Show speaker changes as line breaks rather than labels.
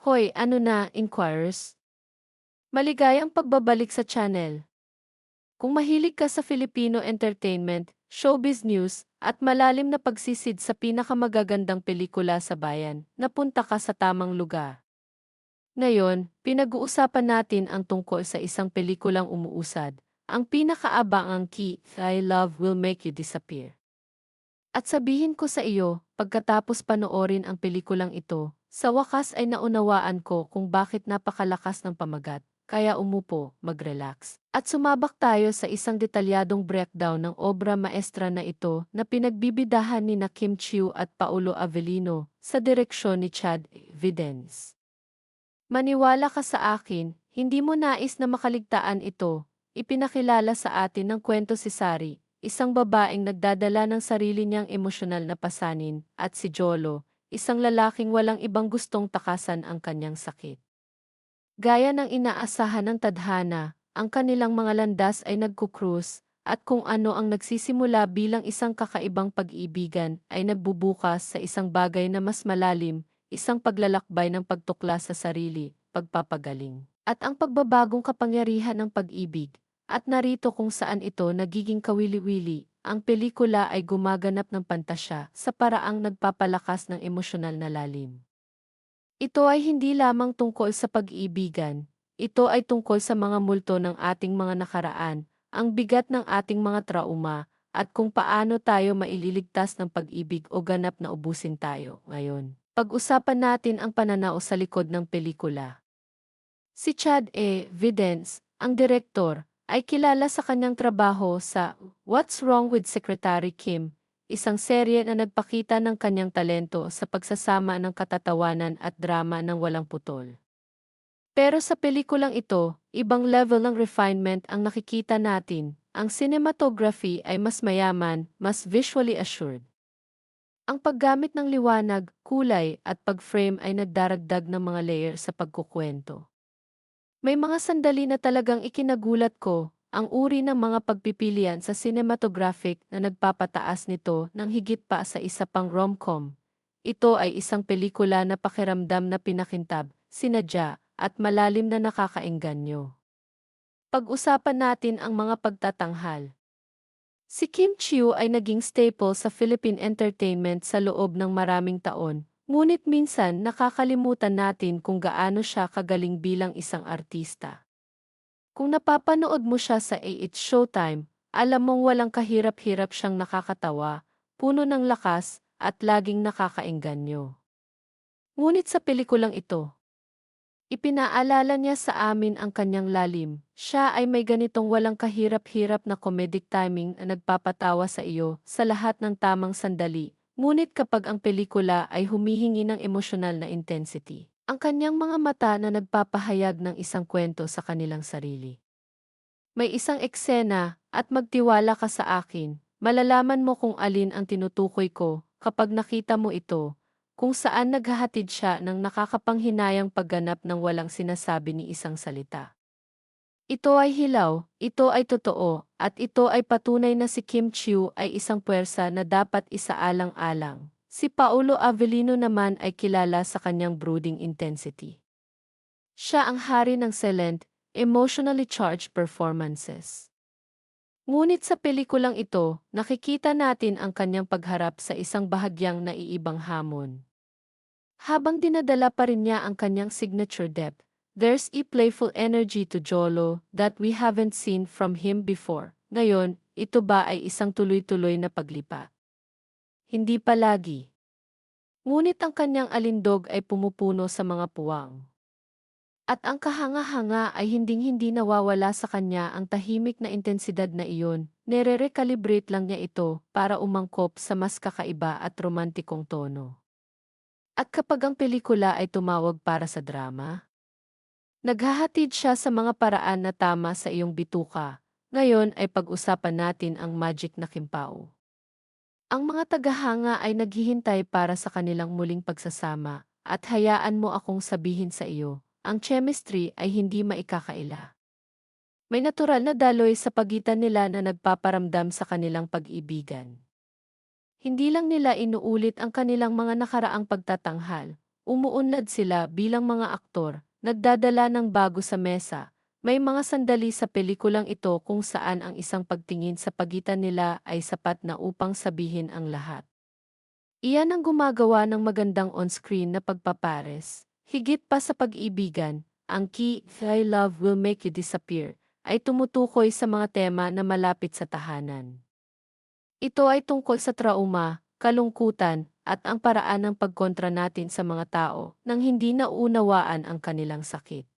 Hoy, ano na, inquirers? Maligayang pagbabalik sa channel. Kung mahilig ka sa Filipino entertainment, showbiz news, at malalim na pagsisid sa pinakamagagandang pelikula sa bayan, napunta ka sa tamang lugar. Ngayon, pinag-uusapan natin ang tungkol sa isang pelikulang umuusad, ang pinakaabangang key, I Love Will Make You Disappear. At sabihin ko sa iyo, pagkatapos panoorin ang pelikulang ito, sa wakas ay naunawaan ko kung bakit napakalakas ng pamagat, kaya umupo, mag-relax. At sumabak tayo sa isang detalyadong breakdown ng obra maestra na ito na pinagbibidahan ni na Kim Chiu at Paulo Avellino sa direksyon ni Chad Videns. Maniwala ka sa akin, hindi mo nais na makaligtaan ito. Ipinakilala sa atin ng kwento si Sari, isang babaeng nagdadala ng sarili niyang emosyonal na pasanin, at si Jolo, isang lalaking walang ibang gustong takasan ang kanyang sakit. Gaya ng inaasahan ng tadhana, ang kanilang mga landas ay nagkukrus, at kung ano ang nagsisimula bilang isang kakaibang pag-ibigan ay nagbubukas sa isang bagay na mas malalim, isang paglalakbay ng pagtukla sa sarili, pagpapagaling, at ang pagbabagong kapangyarihan ng pag-ibig, at narito kung saan ito nagiging kawili-wili, ang pelikula ay gumaganap ng pantasya sa paraang nagpapalakas ng emosyonal na lalim. Ito ay hindi lamang tungkol sa pag-iibigan, ito ay tungkol sa mga multo ng ating mga nakaraan, ang bigat ng ating mga trauma, at kung paano tayo maililigtas ng pag-ibig o ganap na ubusin tayo ngayon. Pag-usapan natin ang pananao sa likod ng pelikula. Si Chad E. Vidence, ang direktor, ay kilala sa kanyang trabaho sa What's Wrong with Secretary Kim, isang serye na nagpakita ng kanyang talento sa pagsasama ng katatawanan at drama ng walang putol. Pero sa pelikulang ito, ibang level ng refinement ang nakikita natin. Ang cinematography ay mas mayaman, mas visually assured. Ang paggamit ng liwanag, kulay, at pag-frame ay nagdaragdag ng mga layer sa pagkukwento. May mga sandali na talagang ikinagulat ko, ang uri ng mga pagpipilian sa cinematographic na nagpapataas nito ng higit pa sa isa pang rom-com. Ito ay isang pelikula na pakiramdam na pinakintab, sinadya, at malalim na nakakaengganyo. Pag-usapan natin ang mga pagtatanghal. Si Kim Chiu ay naging staple sa Philippine entertainment sa loob ng maraming taon, Ngunit minsan nakakalimutan natin kung gaano siya kagaling bilang isang artista. Kung napapanood mo siya sa A It's Showtime, alam mong walang kahirap-hirap siyang nakakatawa, puno ng lakas, at laging nakakaengganyo. Ngunit sa pelikulang ito, ipinaalala niya sa amin ang kanyang lalim. Siya ay may ganitong walang kahirap-hirap na comedic timing na nagpapatawa sa iyo sa lahat ng tamang sandali, Ngunit kapag ang pelikula ay humihingi ng emosyonal na intensity, ang kanyang mga mata na nagpapahayag ng isang kwento sa kanilang sarili. May isang eksena, at magtiwala ka sa akin, malalaman mo kung alin ang tinutukoy ko kapag nakita mo ito, kung saan naghahatid siya ng nakakapanghinayang pagganap ng walang sinasabi ni isang salita. Ito ay hilaw, ito ay totoo, at ito ay patunay na si Kim Chiu ay isang puwersa na dapat isaalang-alang. Si Paulo Avellino naman ay kilala sa kanyang brooding intensity. Siya ang hari ng silent, emotionally charged performances. Ngunit sa pelikulang ito, nakikita natin ang kanyang pagharap sa isang bahagyang naiibang hamon. Habang dinadala pa rin niya ang kanyang signature depth, There's a playful energy to Jolo that we haven't seen from him before. Ngayon, ito ba ay isang tuloy-tuloy na paglipa? Hindi palagi. Ngunit ang kanyang alindog ay pumupuno sa mga puwang. At ang kahanga-hanga ay hinding-hindi nawawala sa kanya ang tahimik na intensidad na iyon, nere-recalibrate lang niya ito para umangkop sa mas kakaiba at romantikong tono. At kapag ang pelikula ay tumawag para sa drama, Naghahatid siya sa mga paraan na tama sa iyong bituka. Ngayon ay pag-usapan natin ang magic na kimpao. Ang mga tagahanga ay naghihintay para sa kanilang muling pagsasama, at hayaan mo akong sabihin sa iyo, ang chemistry ay hindi maikakaila. May natural na daloy sa pagitan nila na nagpaparamdam sa kanilang pag-ibigan. Hindi lang nila inuulit ang kanilang mga nakaraang pagtatanghal, Umuunlad sila bilang mga aktor, nagdadala ng bago sa mesa. May mga sandali sa pelikulang ito kung saan ang isang pagtingin sa pagitan nila ay sapat na upang sabihin ang lahat. Iyan ang gumagawa ng magandang on-screen na pagpapares. Higit pa sa pag-ibigan, ang key, I love will make you disappear, ay tumutukoy sa mga tema na malapit sa tahanan. Ito ay tungkol sa trauma, kalungkutan, at ang paraan ng pagkontra natin sa mga tao nang hindi nauunawaan ang kanilang sakit.